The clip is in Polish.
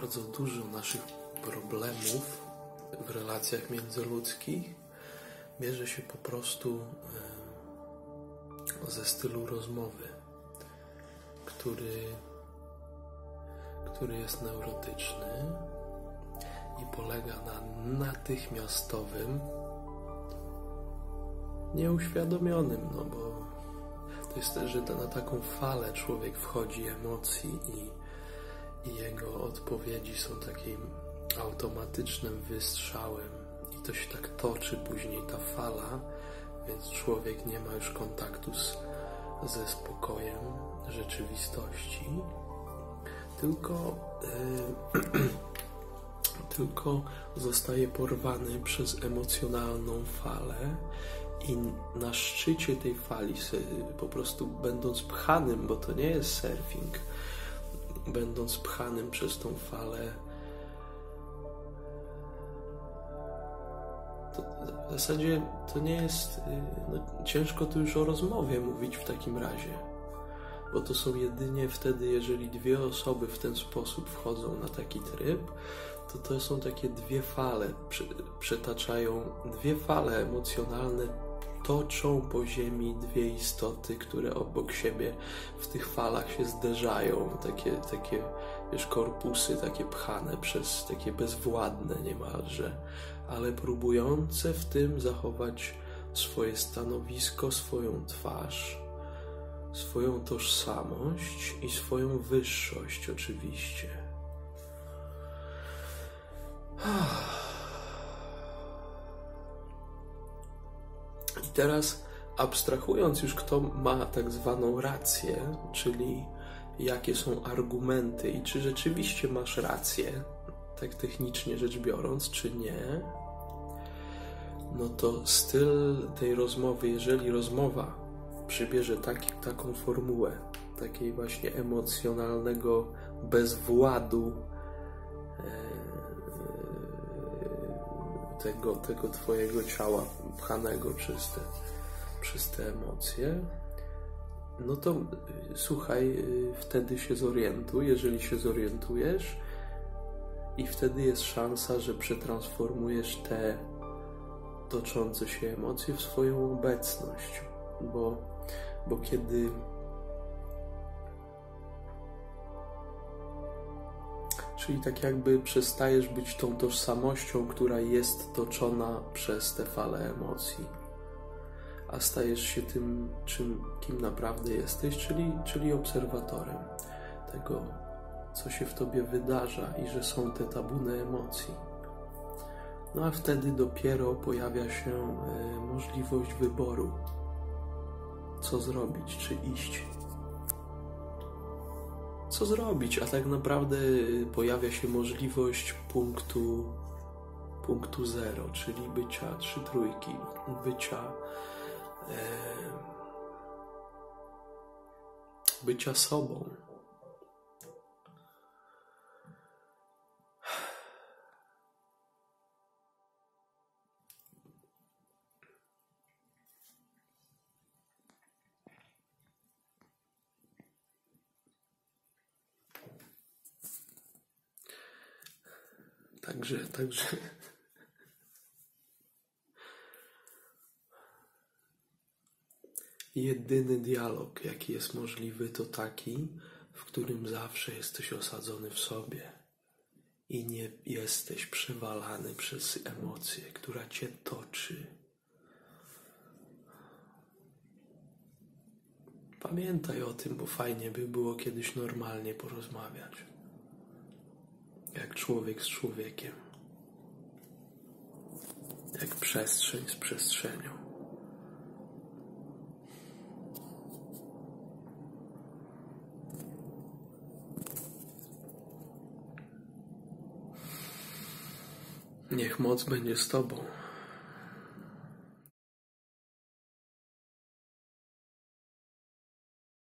bardzo dużo naszych problemów w relacjach międzyludzkich bierze się po prostu ze stylu rozmowy, który, który jest neurotyczny i polega na natychmiastowym, nieuświadomionym, no bo to jest też, że na taką falę człowiek wchodzi emocji i, i jego odpowiedzi są takim automatycznym wystrzałem. I to się tak toczy później ta fala, więc człowiek nie ma już kontaktu z, ze spokojem rzeczywistości, tylko, yy, tylko zostaje porwany przez emocjonalną falę i na szczycie tej fali, po prostu będąc pchanym, bo to nie jest surfing, będąc pchanym przez tą falę, to w zasadzie to nie jest. No, ciężko tu już o rozmowie mówić w takim razie, bo to są jedynie wtedy, jeżeli dwie osoby w ten sposób wchodzą na taki tryb, to to są takie dwie fale, przetaczają dwie fale emocjonalne toczą po ziemi dwie istoty, które obok siebie w tych falach się zderzają. Takie, takie wiesz, korpusy takie pchane przez takie bezwładne niemalże, ale próbujące w tym zachować swoje stanowisko, swoją twarz, swoją tożsamość i swoją wyższość oczywiście. Teraz, abstrahując już, kto ma tak zwaną rację, czyli jakie są argumenty i czy rzeczywiście masz rację, tak technicznie rzecz biorąc, czy nie, no to styl tej rozmowy, jeżeli rozmowa przybierze taki, taką formułę, takiej właśnie emocjonalnego bezwładu, e, tego, tego Twojego ciała pchanego przez te, przez te emocje, no to y, słuchaj, y, wtedy się zorientuj, jeżeli się zorientujesz, i wtedy jest szansa, że przetransformujesz te toczące się emocje w swoją obecność, bo, bo kiedy Czyli tak jakby przestajesz być tą tożsamością, która jest toczona przez te fale emocji, a stajesz się tym, czym, kim naprawdę jesteś, czyli, czyli obserwatorem tego, co się w tobie wydarza i że są te tabuny emocji. No a wtedy dopiero pojawia się e, możliwość wyboru, co zrobić, czy iść co zrobić, a tak naprawdę pojawia się możliwość punktu, punktu zero, czyli bycia trzy trójki, bycia e, bycia sobą. Także, także. Jedyny dialog, jaki jest możliwy, to taki, w którym zawsze jesteś osadzony w sobie i nie jesteś przewalany przez emocję, która cię toczy. Pamiętaj o tym, bo fajnie by było kiedyś normalnie porozmawiać jak człowiek z człowiekiem, jak przestrzeń z przestrzenią. Niech moc będzie z Tobą.